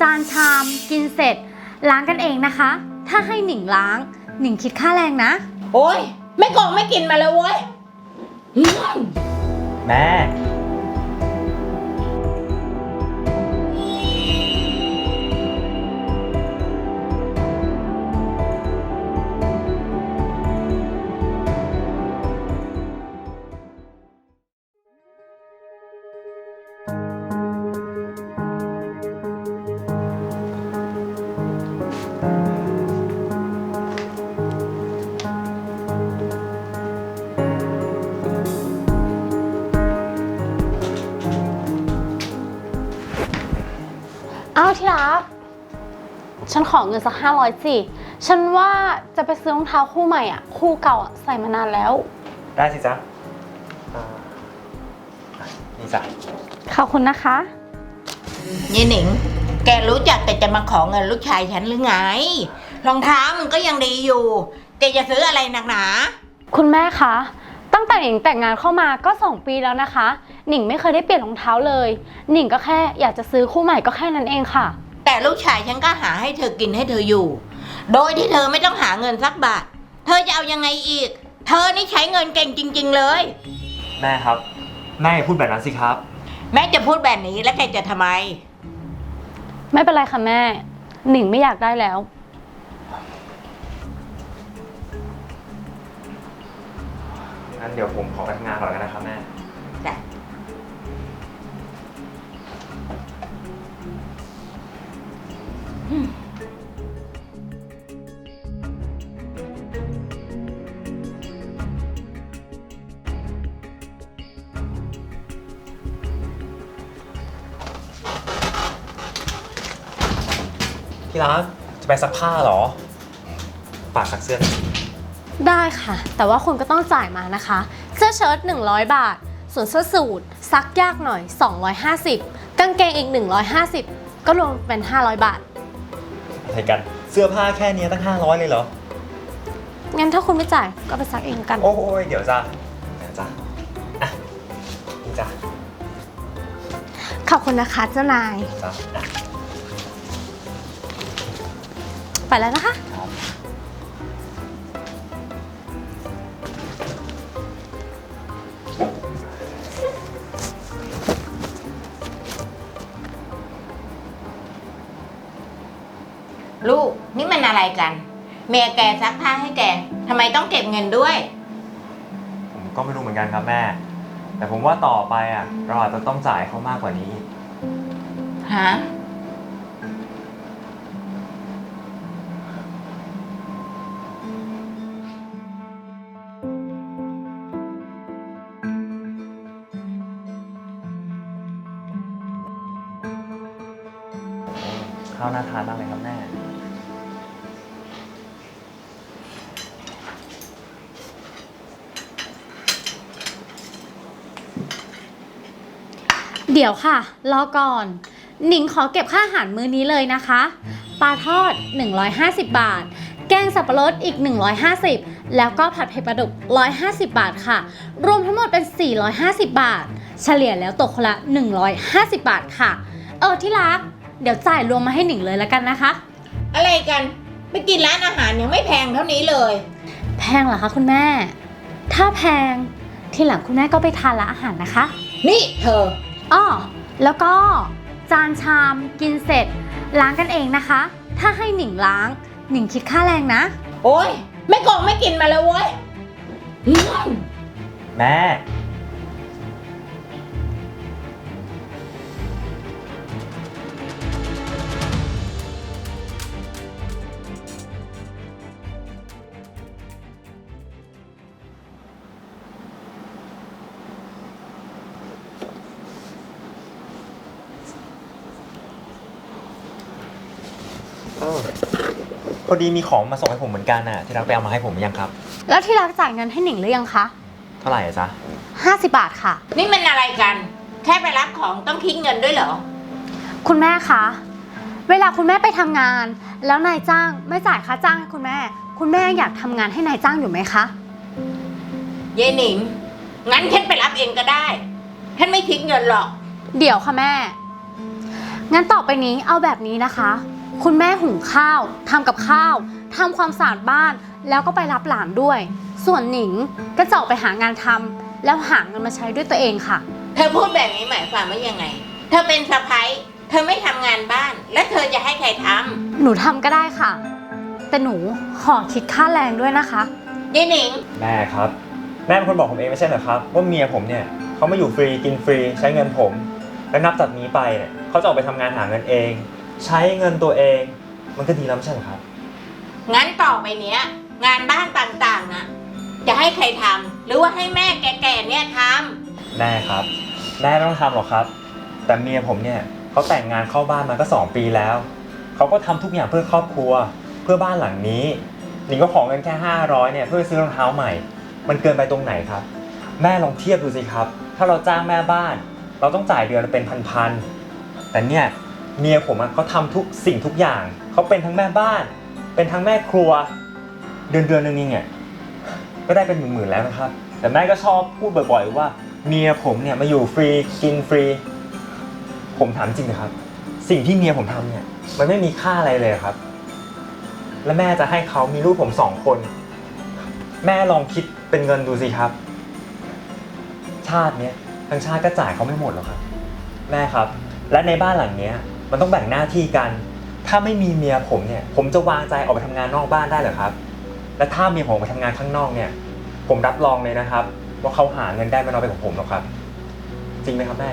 จานชาม กินเสร็จ ล้างกันเองนะคะ ถ้าให้หนิงล้าง หนิงคิดค่าแรงนะ โอ้ยไม่กงไม่กินมาเลยเว้ยแม่ อ้าวที่รัก ฉันขอเงินสักห้าร้อยสิ ฉันว่าจะไปซื้อรองเท้าคู่ใหม่อะ คู่เก่าอะใส่มานานแล้ว ได้สิจ๊ะอ่านี่จ้ะขอบคุณนะคะยี่หนิง แกรู้จักแต่จะมาขอเงินลูกชายฉันหรือไง รองเท้ามันก็ยังดีอยู่ แกจะซื้ออะไรหนักหนา คุณแม่คะ ตั้งแต่หนิงแต่งงานเข้ามาก็2ปีแล้วนะคะ หนิงไม่เคยได้เปลี่ยนรองเท้าเลย หนิงก็แค่อยากจะซื้อคู่ใหม่ก็แค่นั้นเองค่ะ แต่ลูกชายฉันก็หาให้เธอกินให้เธออยู่ โดยที่เธอไม่ต้องหาเงินสักบาท เธอจะเอายังไงอีก เธอนี่ใช้เงินเก่งจริง ๆ เลย แม่ครับ แม่อย่าพูดแบบนั้นสิครับ แม่จะพูดแบบนี้แล้วแกจะทำไม ไม่เป็นไรค่ะแม่ หนิงไม่อยากได้แล้ว งั้นเดี๋ยวผมขอไปทำงานก่อนแล้วกันนะครับแม่ ที่รักจะไปซักผ้าเหรอฝากซักเสื้อหน่อยสิได้ค่ะ แต่ว่าคุณก็ต้องจ่ายมานะคะ เสื้อเชิ้ต100 บาท ส่วนเสื้อสูทซักยากหน่อย 250 กางเกงอีก 150 ก็รวมเป็น 500 บาท อะไรกัน เสื้อผ้าแค่เนี้ยตั้ง 500 เลยเหรอ งั้นถ้าคุณไม่จ่ายก็ไปซักเองกัน โอ้ยเดี๋ยวจ้ะเดี๋ยวจ้ะอะนี่จ้ะขอบคุณนะคะเจ้านาย จ้ะอะ ไปแล้วนะคะครับลูกนี่มันอะไรกัน เมียแกซักผ้าให้แกทำไมต้องเก็บเงินด้วย ผมก็ไม่รู้เหมือนกันครับแม่ แต่ผมว่าต่อไปอะ เราอาจจะต้องจ่ายเขามากกว่านี้ ฮะ ข้าวน่าทานมากเลยครับแม่ เดี๋ยวค่ะ รอก่อน หนิงขอเก็บค่าอาหารมื้อนี้เลยนะคะ ปลาทอด 150 บาท แกงสับปะรดอีก 150 แล้วก็ผัดเผ็ดปลาดุก 150 บาทค่ะ รวมทั้งหมดเป็น 450 บาท เฉลี่ยแล้วตกคนละ 150 บาทค่ะ เออที่รัก เดี๋ยวจ่ายรวมมาให้หนิงเลยแล้วกันนะคะ อะไรกัน ไปกินร้านอาหารยังไม่แพงเท่านี้เลย แพงเหรอคะคุณแม่ ถ้าแพงทีหลังคุณแม่ก็ไปทานร้านอาหารนะคะนี่เธอ อ้อแล้วก็จานชามกินเสร็จ ล้างกันเองนะคะ ถ้าให้หนิงล้าง หนิงคิดค่าแรงนะ โอ้ยไม่กงไม่กินมาเลยเว้ย แม่ พอดีมีของมาส่งให้ผมเหมือนกันน่ะ ที่รักไปเอามาให้ผมหรือยังครับ แล้วที่รักจ่ายเงินให้หนิงหรือยังคะเท่าไหร่อะจ๊ะ50 บาทค่ะ นี่มันอะไรกัน แค่ไปรับของต้องคิดเงินด้วยเหรอ คุณแม่คะ เวลาคุณแม่ไปทำงาน แล้วนายจ้างไม่จ่ายค่าจ้างให้คุณแม่ คุณแม่อยากทำงานให้นายจ้างอยู่ไหมคะ เยหนิง งั้นฉันไปรับเองก็ได้ ฉันไม่คิดเงินหรอก เดี๋ยวค่ะแม่ งั้นต่อไปนี้เอาแบบนี้นะคะ คุณแม่หุงข้าวทำกับข้าวทำความสะอาดบ้าน แล้วก็ไปรับหลานด้วย ส่วนหนิงก็จะออกไปหางานทำแล้วหาเงินมาใช้ด้วยตัวเองค่ะ เธอพูดแบบนี้หมายความว่ายังไง เธอเป็นสะพ้ยเธอไม่ทำงานบ้าน แล้วเธอจะให้ใครทหนูทำก็ได้ค่ะ แต่หนูขอคิดค่าแรงด้วยนะคะำยี่หนิง แม่ครับ แม่เป็นคนบอกผมเองไม่ใช่เหรอครับว่าเมียผมเนี่ยเขามาอยู่ฟรีกินฟรีใช้เงินผม แล้วนับจากนี้ไปเนี่ยเขาจะออกไปทำงานหาเงินเอง ใช้เงินตัวเอง มันก็ดีแล้วไม่ใช่เหรอครับ งั้นต่อไปเนี้ย งานบ้านต่างๆนะจะให้ใครทำหรือว่าให้แม่แก่ๆเนี่ยทแม่ครับ แม่ไม่ต้องทำหรอกครับ แต่เมียผมเนี่ยเขาแต่งงานเข้าบ้านมาก็ 2 ปีแล้ว เขาก็ทำทุกอย่างเพื่อครอบครัว เพื่อบ้านหลังนี้หนิงก็ขอเงินแค่ 500เนี่ยเพื่อซื้อรองเท้าใหม่ มันเกินไปตรงไหนครับ แม่ลองเทียบดูสิครับ ถ้าเราจ้างแม่บ้าน เราต้องจ่ายเดือนละเป็นพันๆแต่เนี่ย เมียผมอะเขาทำทุกสิ่งทุกอย่าง เขาเป็นทั้งแม่บ้าน เป็นทั้งแม่ครัว เดือนเดือนหนึงเนี่ยก็ได้เป็นหมื่นๆแล้วนะครับ แต่แม่ก็ชอบพูดบ่อยๆ ว่า เมียผมเนี่ยมาอยู่ฟรีกินฟรี ผมถามจริงนะครับ สิ่งที่เมียผมทำเนี่ย มันไม่มีค่าอะไรเลยครับ และแม่จะให้เขามีลูกผมสองคน แม่ลองคิดเป็นเงินดูสิครับ ชาติเนี้ยทั้งชาติก็จ่ายเขาไม่หมดหรอกครับ แม่ครับ และในบ้านหลังเนี้ย มันต้องแบ่งหน้าที่กัน ถ้าไม่มีเมียผมเนี่ย ผมจะวางใจออกไปทำงานนอกบ้านได้เหรอครับ และถ้าเมียผมออกไปทำงานข้างนอกเนี่ย ผมรับรองเลยนะครับ ว่าเขาหาเงินได้ไม่น้อยไปกว่าผมหรอกครับ จริงไหมครับแม่